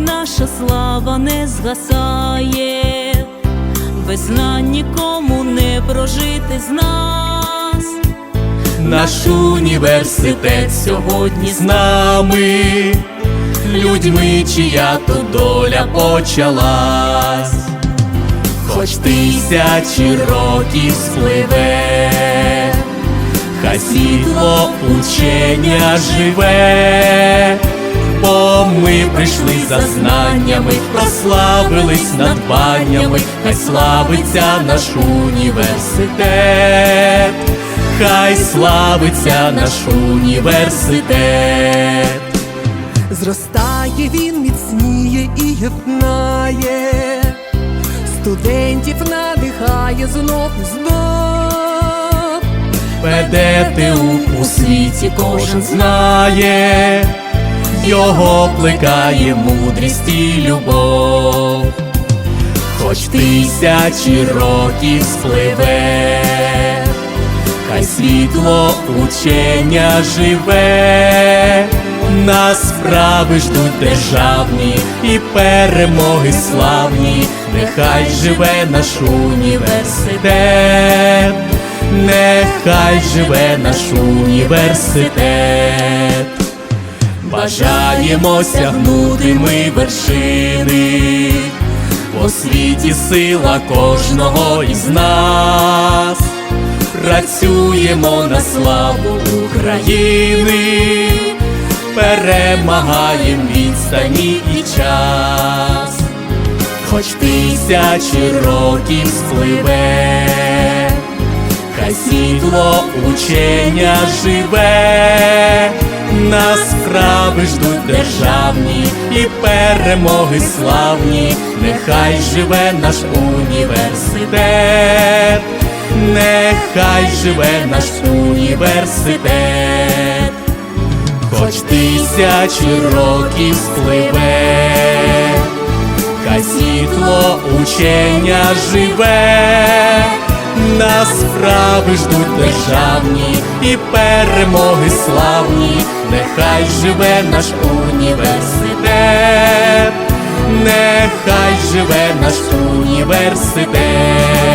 наша слава не згасає, без знань нікому не прожити з нас. Наш університет сьогодні з нами, людьми, чия тут доля почалась, хоч тисячі років спливе, хай світло учення живе, ми прийшли за знаннями, прославились надбаннями, хай славиться наш університет, хай славиться наш університет. Зростає він, міцніє і єднає, студентів надихає знов і знов. ПДТУ у світі кожен знає, його плекає мудрість і любов, хоч тисячі років спливе, хай світло учення живе, нас справи ждуть державні і перемоги славні, нехай живе наш університет, нехай живе наш університет. Бажаємо сягнути ми вершини, в освіті сила кожного із нас, працюємо на славу України, перемагаєм відстані і час, хоч тисячі років спливе, хай світло учення живе, державні і перемоги славні, нехай живе наш університет, нехай живе наш університет, хоч тисячі років спливе, хай світло учення живе, нас справи ждуть державні і перемоги славні, нехай живе наш університет, нехай живе наш університет.